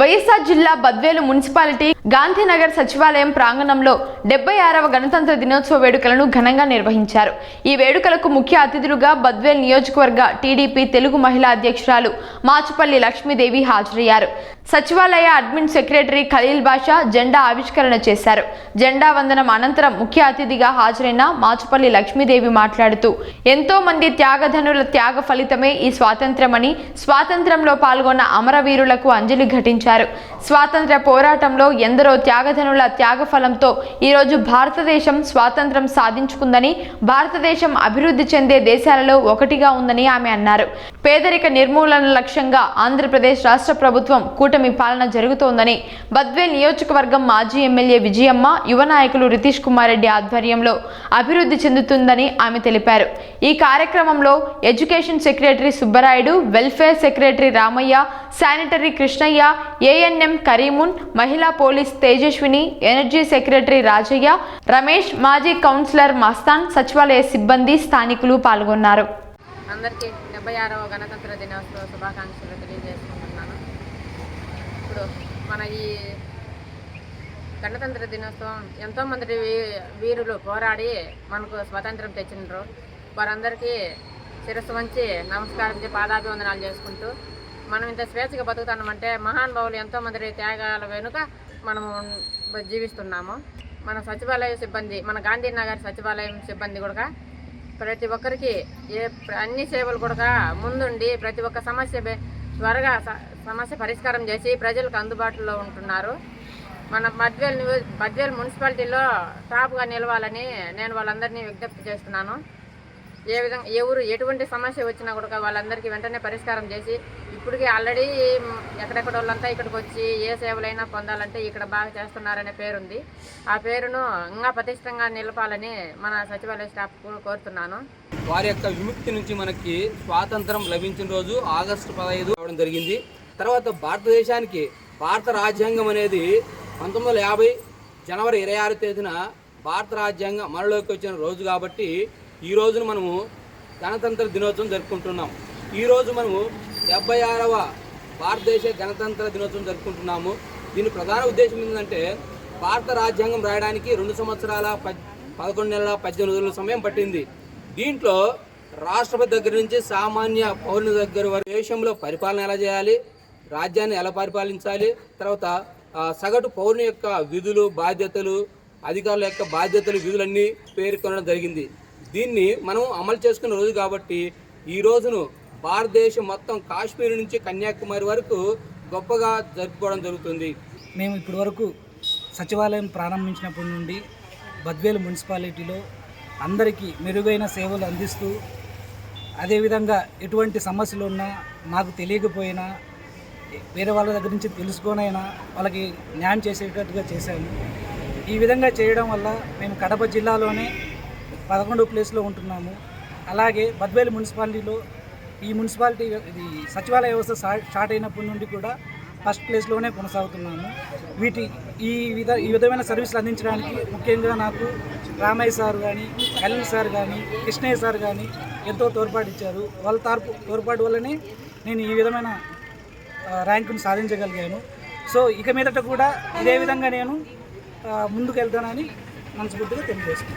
వైఎస్ఆర్ జిల్లా బద్వేలు మున్సిపాలిటీ గాంధీనగర్ సచివాలయం ప్రాంగణంలో డెబ్బై ఆరవ గణతంత్ర దినోత్సవ వేడుకలను ఘనంగా నిర్వహించారు. ఈ వేడుకలకు ముఖ్య అతిథులుగా బద్వేల్ నియోజకవర్గ టీడీపీ తెలుగు మహిళా అధ్యక్షురాలు మాచుపల్లి లక్ష్మీదేవి హాజరయ్యారు. సచివాలయ అడ్మిన్ సెక్రటరీ ఖలీల్ బాషా జెండా ఆవిష్కరణ చేశారు. జెండా వందనం అనంతరం ముఖ్య అతిథిగా హాజరైన మాచుపల్లి లక్ష్మీదేవి మాట్లాడుతూ ఎంతో మంది త్యాగధనుల త్యాగ ఫలితమే ఈ స్వాతంత్ర్యమని స్వాతంత్ర్యంలో పాల్గొన్న అమరవీరులకు అంజలి ఘటించారు స్వాతంత్ర్య పోరాటంలో ఎందరో త్యాగధనుల త్యాగ ఫలంతో ఈరోజు భారతదేశం స్వాతంత్ర్యం సాధించుకుందని భారతదేశం అభివృద్ధి చెందే దేశాలలో ఒకటిగా ఉందని ఆమె అన్నారు. పేదరిక నిర్మూలన లక్ష్యంగా ఆంధ్రప్రదేశ్ రాష్ట్ర ప్రభుత్వం కూటమి పాలన జరుగుతోందని బద్వేల్ నియోజకవర్గం మాజీ ఎమ్మెల్యే విజయమ్మ యువ నాయకులు రితీష్ కుమార్ రెడ్డి ఆధ్వర్యంలో అభివృద్ధి చెందుతుందని ఆమె తెలిపారు. ఈ కార్యక్రమంలో education secretary Subbarayudu welfare secretary Ramaiah sanitary Krishnaiah ANM Karimun మహిళా police Tejaswini energy secretary Rajaiah Ramesh మాజీ కౌన్సిలర్ మస్తాన్ సచివాలయ సిబ్బంది స్థానికులు పాల్గొన్నారు. అందరికీ డెబ్బై ఆరవ గణతంత్ర దినోత్సవ శుభాకాంక్షలు తెలియజేసుకుంటున్నాను. ఇప్పుడు మన ఈ గణతంత్ర దినోత్సవం ఎంతోమంది వీ- వీరులు పోరాడి మనకు స్వతంత్రం తెచ్చినారు. వారందరికీ శిరస్సు వంచి నమస్కారం పాదాభివందనాలు చేసుకుంటూ మనం ఇంత స్వేచ్ఛగా బతుకుతున్నామంటే మహానుభావులు ఎంతోమంది త్యాగాల వెనుక మనము జీవిస్తున్నాము. మన సచివాలయ సిబ్బంది మన గాంధీనగర్ సచివాలయం సిబ్బంది కూడా ప్రతి ఒక్కరికి ఏ అన్ని సేవలు కూడా ముందుండి ప్రతి ఒక్క సమస్య త్వరగా స- సమస్య పరిష్కారం చేసి ప్రజలకు అందుబాటులో ఉంటున్నారు. మన బద్వేల్ నియో మున్సిపాలిటీలో టాప్గా నిలవాలని నేను వాళ్ళందరినీ విజ్ఞప్తి చేస్తున్నాను. ఏ విధంగా ఎవరు ఎటువంటి సమస్య వచ్చినా కూడా వాళ్ళందరికీ వెంటనే పరిష్కారం చేసి ఇప్పటికీ ఆల్రెడీ ఎక్కడెక్కడ వాళ్ళంతా ఇక్కడికి వచ్చి ఏ సేవలైనా పొందాలంటే ఇక్కడ బాగా చేస్తున్నారనే పేరుంది. ఆ పేరును ఇంకా పటిష్టంగా నిలపాలని మన సచివాలయ స్టాఫ్ కోరుతున్నాను. వారి యొక్క విముక్తి నుంచి మనకి స్వాతంత్రం లభించిన రోజు ఆగస్టు పదహైదు అవడం జరిగింది. తర్వాత భారతదేశానికి భారత రాజ్యాంగం అనేది పంతొమ్మిది వందల యాభై జనవరి ఇరవై ఆరు తేదీన భారత రాజ్యాంగం మనలోకి వచ్చిన రోజు కాబట్టి ఈ రోజున మనము గణతంత్ర దినోత్సవం జరుపుకుంటున్నాం ఈరోజు మనము డెబ్బై ఆరవ భారతదేశ గణతంత్ర దినోత్సవం జరుపుకుంటున్నాము. దీని ప్రధాన ఉద్దేశం ఏంటంటే భారత రాజ్యాంగం రాయడానికి రెండు సంవత్సరాల పద్ పదకొండు నెలల పద్దెనిమిది రోజుల సమయం పట్టింది. దీంట్లో రాష్ట్రపతి దగ్గర నుంచి సామాన్య పౌరుని దగ్గర వరకు దేశంలో పరిపాలన ఎలా చేయాలి రాజ్యాన్ని ఎలా పరిపాలించాలి తర్వాత సగటు పౌరుని యొక్క విధులు బాధ్యతలు అధికారుల యొక్క బాధ్యతలు విధులన్నీ పేర్కొనడం జరిగింది. దీన్ని మనం అమలు చేసుకున్న రోజు కాబట్టి ఈ రోజును భారతదేశం మొత్తం కాశ్మీర్ నుంచి కన్యాకుమారి వరకు గొప్పగా జరుపుకోవడం జరుగుతుంది. మేము ఇప్పటి వరకు సచివాలయం ప్రారంభించినప్పటి నుండి బద్వేలు మున్సిపాలిటీలో అందరికీ మెరుగైన సేవలు అందిస్తూ అదేవిధంగా ఎటువంటి సమస్యలు ఉన్నా మాకు తెలియకపోయినా వేరే వాళ్ళ దగ్గర నుంచి తెలుసుకొనైనా వాళ్ళకి న్యాయం చేసేటట్టుగా చేశాము. ఈ విధంగా చేయడం వల్ల మేము కడప జిల్లాలోనే పదకొండో ప్లేస్లో ఉంటున్నాము. అలాగే బద్వేలు మున్సిపాలిటీలో ఈ మున్సిపాలిటీ ఇది సచివాలయ వ్యవస్థ స్టార్ట్ అయినప్పటి నుండి కూడా ఫస్ట్ ప్లేస్లోనే కొనసాగుతున్నాము. వీటి ఈ విధ ఈ విధమైన సర్వీసులు అందించడానికి ముఖ్యంగా నాకు రామయ్య సార్ కానీ కళ్యాణ్ సార్ కానీ కృష్ణయ్య సార్ కానీ ఎంతో తోడ్పాటు ఇచ్చారు. వాళ్ళ తోడ్పు తోడ్పాటు వల్లనే నేను ఈ విధమైన ర్యాంకును సాధించగలిగాను. సో ఇక మీదట కూడా ఇదే విధంగా నేను ముందుకు వెళ్తానని మనస్ఫూర్తిగా తెలియజేస్తున్నాను.